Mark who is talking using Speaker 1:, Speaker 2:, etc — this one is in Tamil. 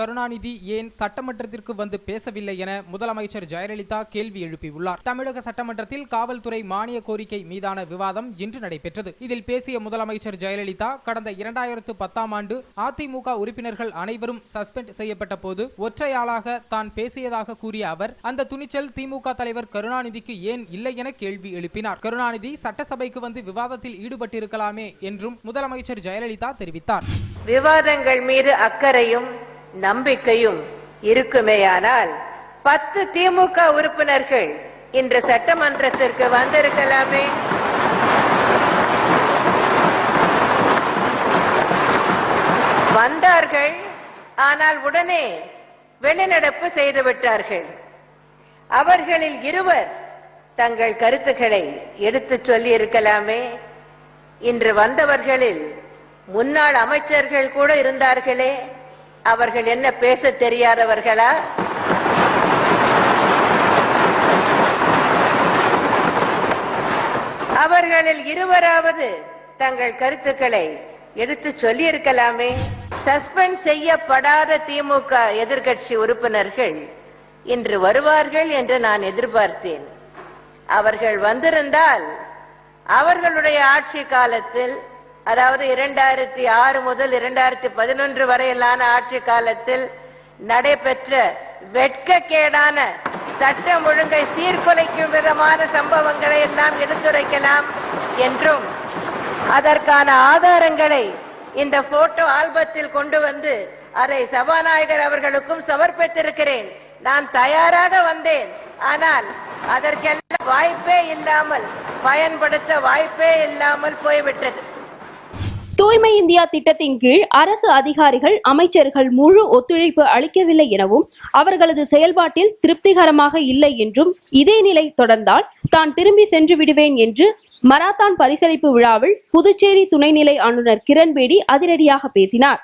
Speaker 1: கருணாநிதி ஏன் சட்டமன்றத்திற்கு வந்து பேசவில்லை என முதலமைச்சர் ஜெயலலிதா கேள்வி எழுப்பியுள்ளார். தமிழக சட்டமன்றத்தில் காவல்துறை மானிய கோரிக்கை மீதான விவாதம் இன்று நடைபெற்றது. இதில் பேசிய முதலமைச்சர் ஜெயலலிதா கடந்த இரண்டாயிரத்து பத்தாம் ஆண்டு அதிமுக உறுப்பினர்கள் அனைவரும் சஸ்பெண்ட் செய்யப்பட்ட போது ஒற்றையாளாக தான் பேசியதாக கூறிய அவர் அந்த துணிச்சல் திமுக தலைவர் கருணாநிதிக்கு ஏன் இல்லை என கேள்வி எழுப்பினார். கருணாநிதி சட்டசபைக்கு வந்து விவாதத்தில் ஈடுபட்டிருக்கலாமே என்றும் முதலமைச்சர் ஜெயலலிதா தெரிவித்தார்.
Speaker 2: விவாதங்கள் மீது அக்கறையும் நம்பிக்கையும் இருக்குமேயானால் பத்து திமுக உறுப்பினர்கள் இன்று சட்டமன்றத்திற்கு வந்திருக்கலாமே. வந்தார்கள் ஆனால் உடனே வெளிநடப்பு செய்து விட்டார்கள். அவர்களில் இருவர் தங்கள் கருத்துக்களை எடுத்துச் சொல்லி இருக்கலாமே இன்று வந்தவர்களில் முன்னாள் அமைச்சர்கள் கூட இருந்தார்களே. அவர்கள் என்ன பேச தெரியாதவர்களா? அவர்களில் இருவராவது தங்கள் கருத்துக்களை எடுத்து சொல்லி இருக்கலாமே சஸ்பெண்ட் செய்யப்படாத திமுக எதிர்கட்சி உறுப்பினர்கள் இன்று வருவார்கள் என்று நான் எதிர்பார்த்தேன். அவர்கள் வந்திருந்தால் அவர்களுடைய ஆட்சி காலத்தில் அதாவது இரண்டாயிரத்தி ஆறு முதல் இரண்டாயிரத்தி பதினொன்று வரையிலான ஆட்சி காலத்தில் நடைபெற்ற வெட்கக்கேடான சட்டம் ஒழுங்கை சீர்குலைக்கும் விதமான சம்பவங்களை எல்லாம் எடுத்துரைக்கலாம் என்றும் அதற்கான ஆதாரங்களை இந்த போட்டோ ஆல்பத்தில் கொண்டு வந்து அதை சபாநாயகர் அவர்களுக்கும் சமர்ப்பித்திருக்கிறேன். நான் தயாராக வந்தேன். ஆனால் அதற்கெல்லாம் வாய்ப்பே இல்லாமல் பயன்படுத்த வாய்ப்பே இல்லாமல் போய்விட்டது.
Speaker 3: தூய்மை இந்தியா திட்டத்தின் கீழ் அரசு அதிகாரிகள் அமைச்சர்கள் முழு ஒத்துழைப்பு அளிக்கவில்லை எனவும் அவர்களது செயல்பாட்டில் திருப்திகரமாக இல்லை என்றும் இதே நிலை தொடர்ந்தால் தான் திரும்பி சென்று விடுவேன் என்று மராத்தான் பரிசளிப்பு விழாவில் புதுச்சேரி துணைநிலை ஆளுநர் கிரண்பேடி அதிரடியாக பேசினார்.